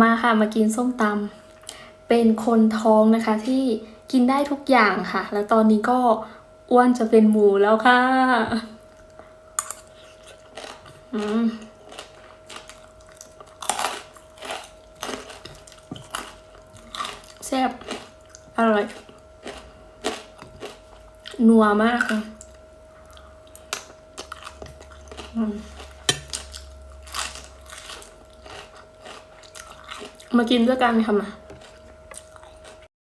มาค่ะมากินส้มตำเป็นคนท้องนะคะที่กินได้ทุกอย่างค่ะ แล้วตอนนี้ก็อ้วนจะเป็นหมูแล้วค่ะอืมแซ่บอร่อย นัวมากค่ะอืม มากินด้วยกันค่ะมา